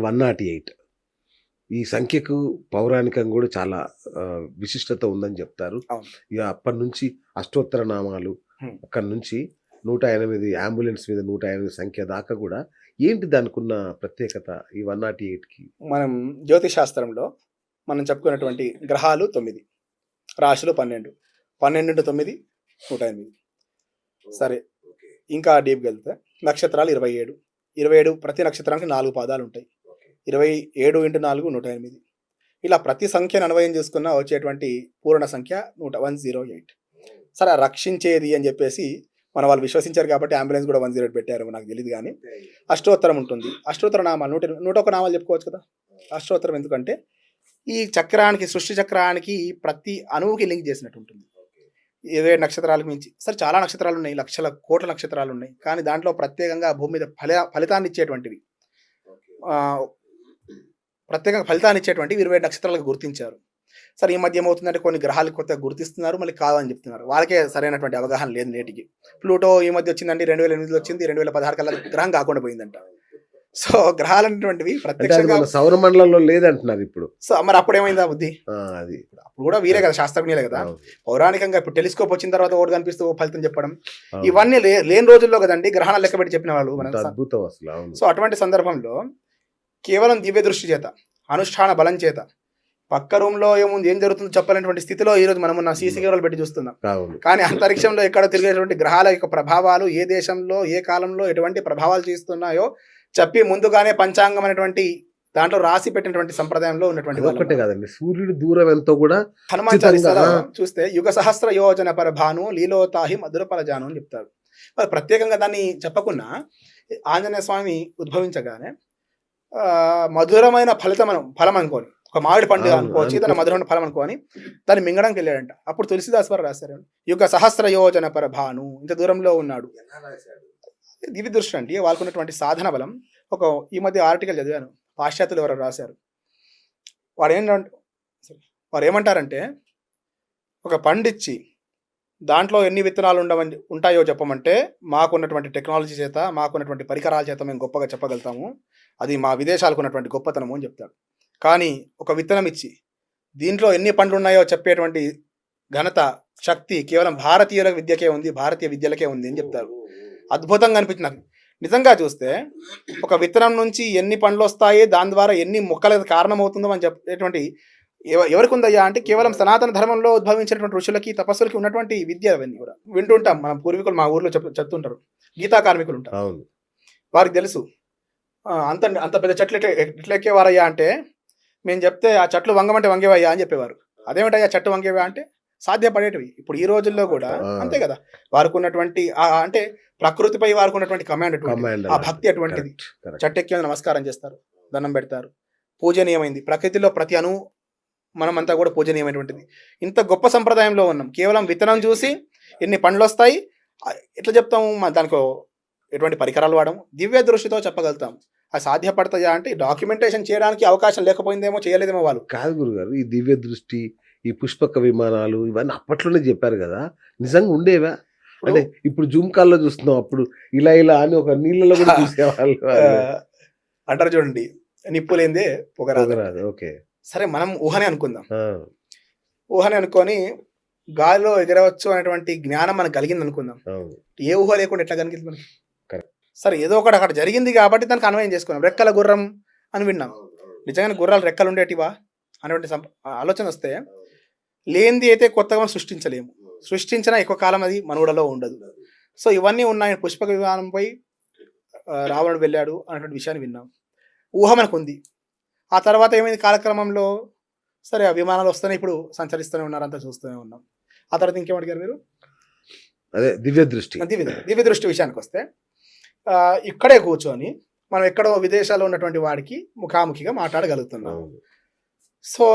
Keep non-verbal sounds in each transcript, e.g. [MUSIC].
One not eight. ఈ సంఖ్యకు పౌరాణికంగా కూడా చాలా విశిష్టత ఉందని చెప్తారు. ఇక అప్పటి నుంచి అష్టోత్తర నామాలు. అక్కడి నుంచి నూట ఎనిమిది అంబులెన్స్ మీద నూట ఎనిమిది సంఖ్య దాకా కూడా ఏంటి దానికి ఉన్న ప్రత్యేకత ఈ వన్ నాట్కి మనం జ్యోతిష్ శాస్త్రంలో మనం చెప్పుకున్నటువంటి గ్రహాలు తొమ్మిది రాశులు పన్నెండు. పన్నెండు తొమ్మిది నూట ఎనిమిది. సరే. ఇంకా డీప్కి వెళ్తే నక్షత్రాలు ఇరవై ఏడు. ఇరవై ఏడు ప్రతి నక్షత్రానికి నాలుగు పాదాలు ఉంటాయి ఇరవై ఏడు ఇంటూ నాలుగు నూట ఎనిమిది. ఇలా ప్రతి సంఖ్యను అన్వయం చేసుకున్న వచ్చేటువంటి పూర్ణ సంఖ్య నూట వన్ జీరో ఎయిట్. సరే రక్షించేది అని చెప్పేసి మన వాళ్ళు విశ్వసించారు కాబట్టి అంబులెన్స్ కూడా వన్ జీరో ఎయిట్ పెట్టారు నాకు తెలియదు కానీ. అష్టోత్తరం ఉంటుంది. అష్టోత్తర నామాలు నూట నూట ఒక నామాలు చెప్పుకోవచ్చు కదా? అష్టోత్తరం ఎందుకంటే ఈ చక్రానికి సృష్టి చక్రానికి ప్రతి అణువుకి లింక్ చేసినట్టు ఉంటుంది. ఇరవై నక్షత్రాలకు మించి. సరే చాలా నక్షత్రాలు ఉన్నాయి లక్షల కోట్ల నక్షత్రాలు ఉన్నాయి. కానీ దాంట్లో ప్రత్యేకంగా భూమి మీద ఫలి ఫలితాన్ని ఇచ్చేటువంటివి. ప్రత్యేకంగా ఫలితాన్ని ఇచ్చేటువంటివి ఇరవై నక్షత్రాలకు గుర్తించారు. సరే ఈ మధ్య ఏమవుతుందంటే కొన్ని గ్రహాలు కొత్తగా గుర్తిస్తున్నారు మళ్ళీ కాదని చెప్తున్నారు. వాళ్ళకే సరైనటువంటి అవగాహన లేదు నేటికి. ప్లూటో ఈ మధ్య వచ్చిందండి రెండు వేల ఎనిమిదిలో వచ్చింది రెండు వేల పదహారు కల్లా గ్రహం కాకుండా పోయిందంట. సో గ్రహాలు అనేటువంటివి ప్రత్యక్షంగా సౌర మండలంలో లేదంటున్నారు ఇప్పుడు. సో మరి అప్పుడు ఏమైందా బుద్ధి? అది. అప్పుడు కూడా వీరే కదా శాస్త్రజ్ఞులే కదా. పౌరాణికంగా ఇప్పుడు టెలిస్కోప్ వచ్చిన తర్వాత ఒకటి కనిపిస్తూ ఓ ఫలితం చెప్పడం. ఇవన్నీ లేని రోజుల్లో కదండి గ్రహణాలు లెక్క పెట్టి చెప్పిన వాళ్ళు అద్భుతం అసలు సో అటువంటి సందర్భంలో కేవలం దివ్య దృష్టి చేత అనుష్ఠాన బలం చేత. పక్క రూమ్లో ఏముంది ఏం జరుగుతుందో చెప్పలేనటువంటి స్థితిలో ఈ రోజు మనం ఉన్న సీసీ కెమెరాలు పెట్టి చూస్తున్నాం. కానీ అంతరిక్షంలో ఎక్కడ తిరిగేటువంటి గ్రహాల యొక్క ప్రభావాలు ఏ దేశంలో ఏ కాలంలో ఎటువంటి ప్రభావాలు చేస్తున్నాయో చెప్పి ముందుగానే పంచాంగం అనేటువంటి దాంట్లో రాసి పెట్టినటువంటి సంప్రదాయంలో ఉన్నటువంటి వాళ్ళం. కాదండి. సూర్యుడు దూరం ఎంతో కూడా హనుమాన్. చాలీసాలో చూస్తే యుగ సహస్ర యోజన పరభాను లీలోతాహి మధుర పరజాను అని చెప్తారు. మరి ప్రత్యేకంగా దాన్ని చెప్పకుండా ఆంజనేయ స్వామి ఉద్భవించగానే మధురమైన ఫలితం మనం ఫలం అనుకోని. ఒక మామిడి పండు అవును, అనుకోవచ్చు అనుకో. దాని మధురమైన ఫలం అనుకోని దాన్ని మింగడానికి వెళ్ళాడంట. అప్పుడు తులసిదాస్ వారు రాశారు యుగ సహస్ర యోజన పరభాను ఇంత దూరంలో ఉన్నాడు. దివ్య దృష్టి అంటే వాళ్ళకున్నటువంటి సాధన బలం. ఒక ఈ మధ్య ఆర్టికల్ చదివాను పాశ్చాత్యులు ఎవరో రాశారు. వాడు ఏంటంటే వారు ఏమంటారంటే ఒక పండిచ్చి దాంట్లో ఎన్ని విత్తనాలు ఉండవని ఉంటాయో చెప్పమంటే మాకున్నటువంటి టెక్నాలజీ చేత మాకున్నటువంటి పరికరాల చేత మేము గొప్పగా చెప్పగలుగుతాము. అది మా విదేశాలకు ఉన్నటువంటి గొప్పతనము అని చెప్తాడు కానీ ఒక విత్తనం ఇచ్చి దీంట్లో ఎన్ని పండ్లు ఉన్నాయో చెప్పేటువంటి ఘనత శక్తి కేవలం భారతీయుల విద్యకే ఉంది భారతీయ విద్యలకే ఉంది అని చెప్తారు. అద్భుతంగా అనిపించింది నాకు. నిజంగా చూస్తే ఒక విత్తనం నుంచి ఎన్ని పండ్లు వస్తాయి దాని ద్వారా ఎన్ని మొక్కలకు కారణమవుతుందో అని చెప్పేటువంటి ఎవరికి ఉందయ్యా అంటే కేవలం సనాతన ధర్మంలో ఉద్భవించినటువంటి ఋషులకి తపస్సులకి ఉన్నటువంటి విద్య అవన్నీ కూడా. వింటుంటాం మన పూర్వీకులు మా ఊర్లో చెప్ చెప్తుంటారు. గీతా కార్మికులు ఉంటారు వారికి తెలుసు. అంత అంత పెద్ద చెట్లు ఎట్లా ఎక్కేవారయ్యా అంటే మేము చెప్తే ఆ చెట్లు వంగమంటే వంగేవయ్యా అని చెప్పేవారు. అదేమిటయ్యా చెట్టు వంగేవా అంటే సాధ్యపడేటివి. ఇప్పుడు ఈ రోజుల్లో కూడా. అంతే కదా. వారికి ఉన్నటువంటి అంటే ప్రకృతిపై వారికి ఉన్నటువంటి కమాండ్ ఆ భక్తి అటువంటిది చెట్టు ఎక్కి నమస్కారం చేస్తారు దండం పెడతారు. పూజనీయమైంది. ప్రకృతిలో ప్రతి అణువు మనమంతా కూడా పూజనీయమైనటువంటిది. ఇంత గొప్ప సంప్రదాయంలో ఉన్నాం. కేవలం విత్తనం చూసి ఎన్ని పండ్లు వస్తాయి ఎట్లా చెప్తాము మన దానికి ఎటువంటి పరికరాలు వాడము? దివ్య దృష్టితో చెప్పగలుగుతాం. అది సాధ్యపడతాయా అంటే డాక్యుమెంటేషన్ చేయడానికి అవకాశం లేకపోయిందేమో చేయలేదేమో వాళ్ళు. కాదు గురుగారు ఈ దివ్య దృష్టి ఈ పుష్పక విమానాలు ఇవన్నీ అప్పట్లోనే చెప్పారు కదా నిజంగా ఉండేవా? అంటే ఇప్పుడు జూమ్ కాల్లో చూస్తున్నాం అప్పుడు ఇలా ఇలా అని ఒక నీళ్ళలో కూడా [LAUGHS] చూసేవాళ్ళు అంటారు చూడండి నిప్పు లేదే పొగరాదు. పొగరాదు, ఓకే. సరే మనం ఊహనే అనుకుందాం. ఊహనే అనుకొని గాలిలో ఎగరవచ్చు అనేటువంటి జ్ఞానం మనకు కలిగింది అనుకుందాం. ఏ ఊహ లేకుండా ఎట్లా కలిగింది మనకి. సరే ఏదో ఒకటి అక్కడ జరిగింది కాబట్టి దానికి అన్వయం చేసుకున్నాం రెక్కల గుర్రం అని విన్నాం. నిజంగానే గుర్రాలు రెక్కలు ఉండేటివా అనేటువంటి ఆలోచన వస్తే లేనిది అయితే కొత్తగా మనం సృష్టించలేము. సృష్టించిన ఎక్కువ కాలం అది మనుగడలో ఉండదు. సో ఇవన్నీ ఉన్నాయి. పుష్పక విమానంపై రావణుడు వెళ్ళాడు అనేటువంటి విషయాన్ని విన్నాం. ఊహ మనకు ఉంది ఆ తర్వాత ఏమైంది? కాలక్రమంలో సరే ఆ విమానాలు వస్తూనే ఇప్పుడు సంచరిస్తూనే ఉన్నారు అంతా చూస్తూనే ఉన్నాం. ఆ తర్వాత ఇంకేం అడిగారు మీరు? అదే దివ్య దృష్టి. దివ్య దివ్య దృష్టి విషయానికి వస్తే ఇక్కడే కూర్చొని మనం ఎక్కడో విదేశాల్లో ఉన్నటువంటి వాడికి ముఖాముఖిగా మాట్లాడగలుగుతున్నాం. సో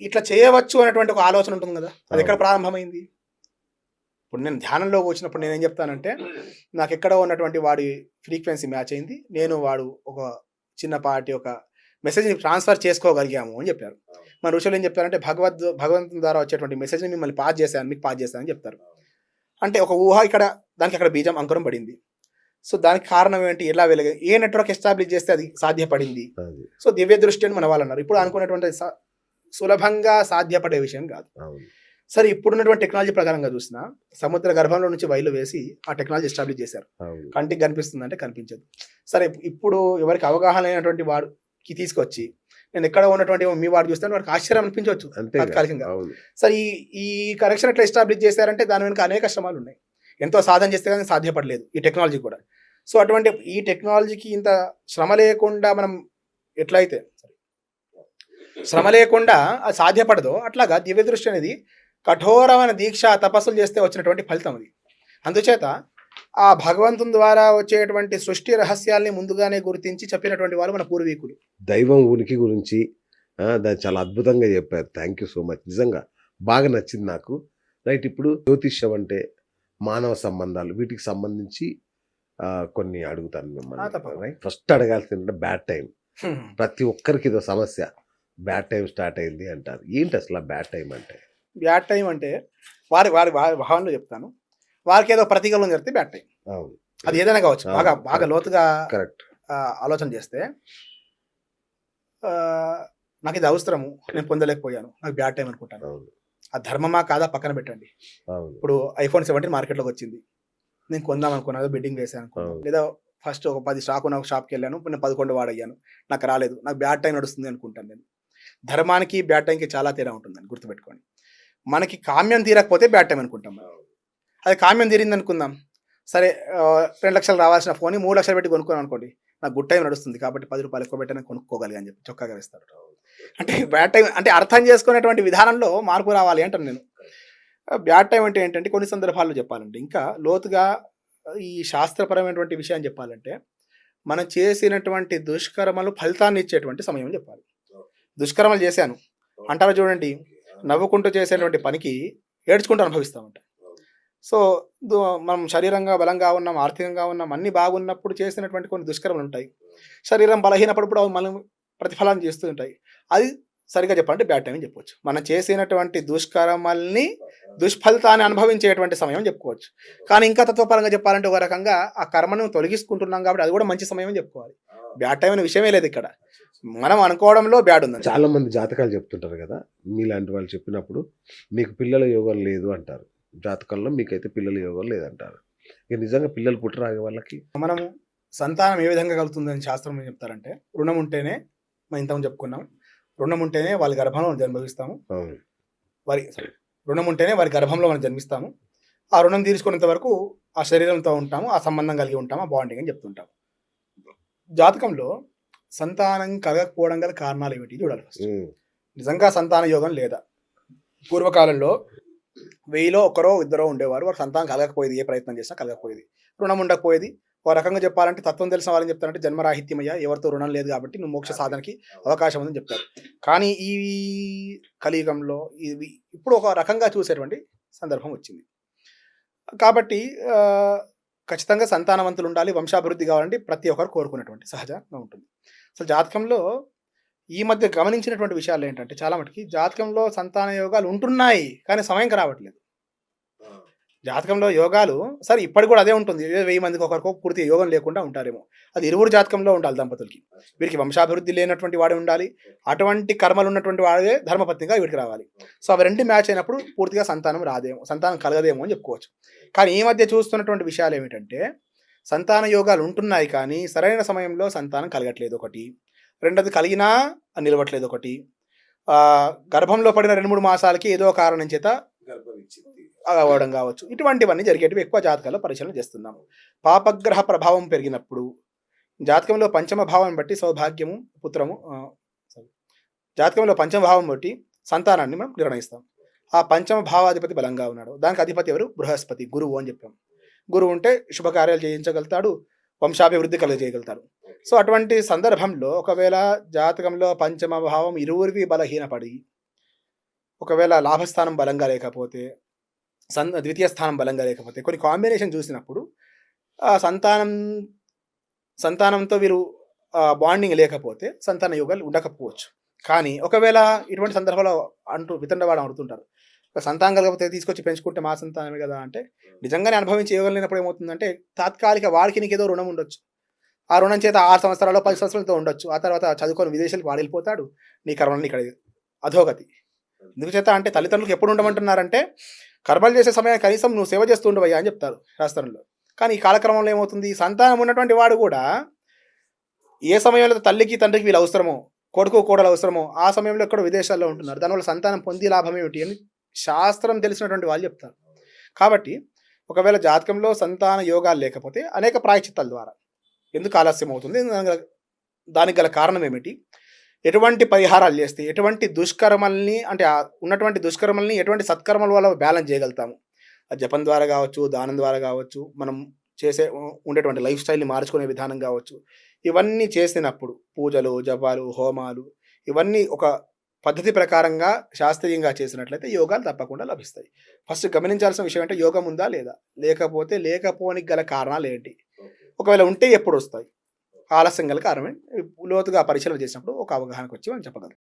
ఇట్లా చేయవచ్చు అనేటువంటి ఒక ఆలోచన ఉంటుంది కదా? అది ఎక్కడ. ప్రారంభమైంది? ఇప్పుడు నేను ధ్యానంలో వచ్చినప్పుడు నేను ఏం చెప్తానంటే నాకు ఎక్కడో ఉన్నటువంటి వాడి ఫ్రీక్వెన్సీ మ్యాచ్ అయింది. నేను వాడు ఒక చిన్నపాటి ఒక మెసేజ్ని ట్రాన్స్ఫర్ చేసుకోగలిగాము అని చెప్పారు. మన ఋషులు ఏం చెప్తారంటే భగవద్ భగవంతుని ద్వారా వచ్చేటువంటి మెసేజ్ని మిమ్మల్ని పాస్ చేశాను మీకు పాస్ చేశాను అని చెప్తారు. అంటే ఒక ఊహ ఇక్కడ దానికి అక్కడ బీజం అంకురం పడింది. సో దానికి కారణం ఏంటి? ఎలా వెలుగు ఏ నెట్వర్క్ ఎస్టాబ్లిష్ చేస్తే అది సాధ్యపడింది? సో దివ్య దృష్టి అని మన వాళ్ళు అన్నారు ఇప్పుడు అనుకున్నటువంటి సులభంగా సాధ్యపడే విషయం కాదు. సరే ఇప్పుడున్నటువంటి టెక్నాలజీ ప్రకారంగా చూసినా సముద్ర గర్భంలో నుంచి వైలు వేసి ఆ టెక్నాలజీ ఎస్టాబ్లిష్ చేశారు. కంటికి కనిపిస్తుందంటే కనిపించదు. సరే ఇప్పుడు ఎవరికి అవగాహన లేనటువంటి వాడికి తీసుకొచ్చి నేను ఎక్కడ ఉన్నటువంటి మీ వాడు చూస్తే వాడికి ఆశ్చర్యం అనిపించవచ్చు తాత్కాలికంగా. సరే ఈ ఈ కరెక్షన్ ఎట్లా ఎస్టాబ్లిష్ చేశారంటే దాని వెనుక అనేక శ్రమాలు ఉన్నాయి. ఎంతో సాధన చేస్తే కానీ సాధ్యపడలేదు ఈ టెక్నాలజీ కూడా. సో అటువంటి ఈ టెక్నాలజీకి ఇంత శ్రమ లేకుండా మనం ఎట్లయితే శ్రమ లేకుండా అది సాధ్యపడదో అట్లాగా దివ్య దృష్టి అనేది కఠోరమైన దీక్ష తపస్సులు చేస్తే వచ్చినటువంటి ఫలితం అది. అందుచేత ఆ భగవంతుని ద్వారా వచ్చేటువంటి సృష్టి రహస్యాల్ని ముందుగానే గుర్తించి చెప్పినటువంటి వాళ్ళు మన పూర్వీకులు. దైవం ఉనికి గురించి దాన్ని చాలా అద్భుతంగా చెప్పారు. థ్యాంక్ యూ సో మచ్ నిజంగా బాగా నచ్చింది నాకు. రైట్ ఇప్పుడు జ్యోతిష్యం అంటే మానవ సంబంధాలు వీటికి సంబంధించి కొన్ని అడుగుతాను మిమ్మల్ని. రైట్ ఫస్ట్ అడగాల్సిందంటే బ్యాడ్ టైం ప్రతి ఒక్కరికి ఇదో సమస్య. బ్యాడ్ టైం స్టార్ట్ అయింది అంటారు. ఏంటి అసలు బ్యాడ్ టైం అంటే? బ్యాడ్ టైం అంటే వారి వారి భావనలో చెప్తాను. వారికి ఏదో ప్రతికూలం జరిగితే బ్యాడ్ టైం అవును. అది ఏదైనా కావచ్చు. బాగా బాగా. లోతుగా కరెక్ట్ ఆలోచన చేస్తే నాకు ఇది అవసరము. నేను పొందలేకపోయాను. నాకు బ్యాడ్ టైం అనుకుంటాను. ఆ ధర్మమా కాదా పక్కన పెట్టండి. ఇప్పుడు ఐఫోన్ సెవెంటీన్ మార్కెట్లోకి వచ్చింది. నేను కొందాం అనుకున్నాను బిడ్డింగ్ వేసాను అనుకున్నాను. లేదా ఫస్ట్ ఒక పది స్టాక్ ఉన్న ఒక షాప్కి వెళ్ళాను. నేను పదకొండు వాడయ్యాను. నాకు రాలేదు. నాకు బ్యాడ్ టైం నడుస్తుంది అనుకుంటాను నేను. ధర్మానికి బ్యాడ్ టైంకి చాలా తేడా ఉంటుందని గుర్తుపెట్టుకోండి. మనకి కామ్యం తీరకపోతే బ్యాడ్ టైం అనుకుంటాం మనం. అది కామ్యం తీరింది అనుకుందాం సరే రెండు లక్షలు రావాల్సిన ఫోన్ మూడు లక్షలు పెట్టి కొనుక్కోను అనుకోండి. నాకు గుడ్ టైం నడుస్తుంది కాబట్టి పది రూపాయలు ఎక్కువ పెట్టిన కొనుక్కోగలిగా అని చెప్పి చొక్కాగా వేస్తారు [LAUGHS] అంటే బ్యాడ్ టైం అంటే అర్థం చేసుకునేటువంటి విధానంలో మార్పు రావాలి అంటాను నేను. బ్యాడ్ టైం అంటే ఏంటంటే కొన్ని సందర్భాల్లో చెప్పాలంటే ఇంకా లోతుగా ఈ శాస్త్రపరమైనటువంటి విషయాన్ని చెప్పాలంటే మనం చేసినటువంటి దుష్కర్మలు ఫలితాన్ని ఇచ్చేటువంటి సమయం చెప్పాలి. దుష్కర్మలు చేశాను. అంటారు చూడండి నవ్వుకుంటూ చేసేటువంటి పనికి ఏడ్చుకుంటూ అనుభవిస్తామంట. సో మనం శరీరంగా బలంగా ఉన్నాం ఆర్థికంగా ఉన్నాం అన్ని బాగున్నప్పుడు చేసినటువంటి కొన్ని దుష్కర్మలు ఉంటాయి. శరీరం బలహీనపడినప్పుడు అవి మనం ప్రతిఫలాన్ని చేస్తూ ఉంటాయి. అది సరిగా చెప్పాలంటే బ్యాడ్ టైం అని చెప్పవచ్చు మనం చేసినటువంటి దుష్కర్మల్ని దుష్ఫలితాన్ని అనుభవించేటువంటి సమయం అని చెప్పుకోవచ్చు. కానీ ఇంకా తత్వపరంగా చెప్పాలంటే ఒక రకంగా ఆ కర్మను తొలగించుకుంటున్నాం కాబట్టి అది కూడా మంచి సమయం అని చెప్పుకోవాలి. బ్యాడ్ టైం అనే విషయమే లేదు ఇక్కడ. మనం అనుకోవడంలో బ్యాడ్ ఉంది చాలా మంది జాతకాలు చెప్తుంటారు కదా మీలాంటి వాళ్ళు చెప్పినప్పుడు మీకు పిల్లల యోగం లేదు అంటారు. జాతకంలో మీకైతే పిల్లల యోగం లేదంటారు. ఇక నిజంగా పిల్లలు పుట్టరాగే వాళ్ళకి? మనము సంతానం ఏ విధంగా కలుగుతుందని శాస్త్రం ఏం చెప్తారంటే రుణం ఉంటేనే మనం ఇంతకుముందు చెప్పుకున్నాం. రుణం ఉంటేనే వాళ్ళ గర్భంలో మనం జన్మవిస్తాము అవును. వారి రుణం ఉంటేనే వారి గర్భంలో మనం జన్మిస్తాము. ఆ రుణం తీర్చుకునేంత వరకు ఆ శరీరంతో ఉంటాము ఆ సంబంధం కలిగి ఉంటాము ఆ బాండింగ్ అని చెప్తుంటాం. జాతకంలో సంతానం కలగకపోవడం గల కారణాలు ఏమిటి చూడాలి ఫస్ట్ నిజంగా సంతాన యోగం లేదా? పూర్వకాలంలో వెయ్యిలో ఒకరో ఇద్దరో ఉండేవారు. వారు సంతానం కలగకపోయేది ఏ ప్రయత్నం చేసినా కలగకపోయేది. రుణం ఉండకపోయేది. ఒక రకంగా చెప్పాలంటే తత్వం తెలిసిన వాళ్ళని చెప్తారంటే జన్మరాహిత్యమయ్యా ఎవరితో రుణం లేదు కాబట్టి నువ్వు మోక్ష సాధనకి అవకాశం ఉందని చెప్తారు. కానీ ఈ కలియుగంలో ఇవి ఇప్పుడు ఒక రకంగా చూసేటువంటి సందర్భం వచ్చింది. కాబట్టి ఖచ్చితంగా సంతానవంతులు ఉండాలి వంశాభివృద్ధి కావాలంటే ప్రతి ఒక్కరు కోరుకునేటువంటి సహజంగా ఉంటుంది. అసలు జాతకంలో ఈ మధ్య గమనించినటువంటి విషయాలు ఏంటంటే చాలా మటుకి జాతకంలో సంతాన యోగాలు ఉంటున్నాయి కానీ సమయంకి రావట్లేదు. జాతకంలో యోగాలు సరే ఇప్పటికి కూడా అదే ఉంటుంది. వెయ్యి మందికి ఒకరికో పూర్తి యోగం లేకుండా ఉంటారేమో. అది ఇరువురు జాతకంలో ఉండాలి దంపతులకి. వీరికి వంశాభివృద్ధి లేనటువంటి వాడే ఉండాలి. అటువంటి కర్మలు ఉన్నటువంటి వాడే ధర్మపత్నిగా వీడికి రావాలి. సో అవి రెండు మ్యాచ్ అయినప్పుడు పూర్తిగా సంతానం రాదేమో సంతానం కలగదేమో అని చెప్పుకోవచ్చు. కానీ ఈ మధ్య చూస్తున్నటువంటి విషయాలు ఏమిటంటే సంతాన యోగాలు ఉంటున్నాయి కానీ సరైన సమయంలో సంతానం కలగట్లేదు ఒకటి. రెండోది కలిగినా నిలవట్లేదు ఒకటి. గర్భంలో పడిన రెండు మూడు మాసాలకి ఏదో కారణం చేత అవ్వడం కావచ్చు. ఇటువంటివన్నీ జరిగేటివి ఎక్కువ జాతకాల్లో పరిశీలన చేస్తున్నాము. పాపగ్రహ ప్రభావం పెరిగినప్పుడు జాతకంలో పంచమ భావం బట్టి సౌభాగ్యము పుత్రము జాతకంలో పంచమ భావం బట్టి సంతానాన్ని మనం నిర్ణయిస్తాం. ఆ పంచమ భావాధిపతి బలంగా ఉన్నాడు. దానికి అధిపతి ఎవరు? బృహస్పతి గురువు అని చెప్పాం. గురువు ఉంటే శుభకార్యాలు చేయించగలుగుతాడు వంశాభివృద్ధి కలుగజేయగలుగుతాడు. సో అటువంటి సందర్భంలో ఒకవేళ జాతకంలో పంచమ భావం ఇరువురివి బలహీనపడి ఒకవేళ లాభస్థానం బలంగా లేకపోతే సన్ ద్వితీయ స్థానం బలంగా లేకపోతే కొన్ని కాంబినేషన్ చూసినప్పుడు సంతానం సంతానంతో వీరు బాండింగ్ లేకపోతే సంతాన యోగాలు ఉండకపోవచ్చు. కానీ ఒకవేళ ఇటువంటి సందర్భాల్లో అంటూ వితండవాడు అడుగుతుంటారు సంతానం కలగకపోతే తీసుకొచ్చి పెంచుకుంటే మా సంతానమే కదా అంటే నిజంగానే అనుభవించి యోగం లేనప్పుడు ఏమవుతుందంటే తాత్కాలిక వాడికి నీకు ఏదో రుణం ఉండొచ్చు. ఆ రుణం చేత ఆరు సంవత్సరాలు పది సంవత్సరాలతో ఉండొచ్చు. ఆ తర్వాత చదువుకొని విదేశాలకు వాడు వెళ్ళిపోతాడు నీ కర్మల్ని ఇక్కడ అధోగతి. ఎందుకు అంటే తల్లిదండ్రులకు ఎప్పుడు ఉండమంటున్నారంటే కర్మలు చేసే సమయాన్ని కనీసం నువ్వు సేవ చేస్తూ ఉండవయ్యా అని చెప్తారు శాస్త్రంలో. కానీ ఈ కాలక్రమంలో ఏమవుతుంది? సంతానం ఉన్నటువంటి వాడు కూడా ఏ సమయంలో తల్లికి తండ్రికి వీళ్ళు అవసరమో కొడుకు కోడలు అవసరమో ఆ సమయంలో ఎక్కడో విదేశాల్లో ఉంటున్నారు. దానివల్ల సంతానం పొంది లాభం ఏమిటి అని శాస్త్రం తెలిసినటువంటి వాళ్ళు చెప్తారు. కాబట్టి ఒకవేళ జాతకంలో సంతాన యోగాలు లేకపోతే అనేక ప్రాయచిత్తాల ద్వారా. ఎందుకు ఆలస్యం అవుతుంది దానికి గల కారణం ఏమిటి? ఎటువంటి పరిహారాలు చేస్తే ఎటువంటి దుష్కర్మల్ని అంటే ఉన్నటువంటి దుష్కర్మల్ని ఎటువంటి సత్కర్మల వల్ల బ్యాలెన్స్ చేయగలుగుతాము? ఆ జపం ద్వారా కావచ్చు దానం ద్వారా కావచ్చు మనం చేసే ఉండేటువంటి లైఫ్ స్టైల్ని మార్చుకునే విధానం కావచ్చు. ఇవన్నీ చేసినప్పుడు పూజలు జపాలు హోమాలు ఇవన్నీ ఒక పద్ధతి ప్రకారంగా శాస్త్రీయంగా చేసినట్లయితే యోగాలు తప్పకుండా లభిస్తాయి. ఫస్ట్ గమనించాల్సిన విషయం అంటే యోగం ఉందా లేదా? లేకపోతే లేకపోనికి గల కారణాలు ఏంటి? ఒకవేళ ఉంటే ఎప్పుడు వస్తాయి? ఆలస్యం గల కారణమే లోతుగా పరిశీలన చేసినప్పుడు ఒక అవగాహనకు వచ్చి మనం చెప్పగలం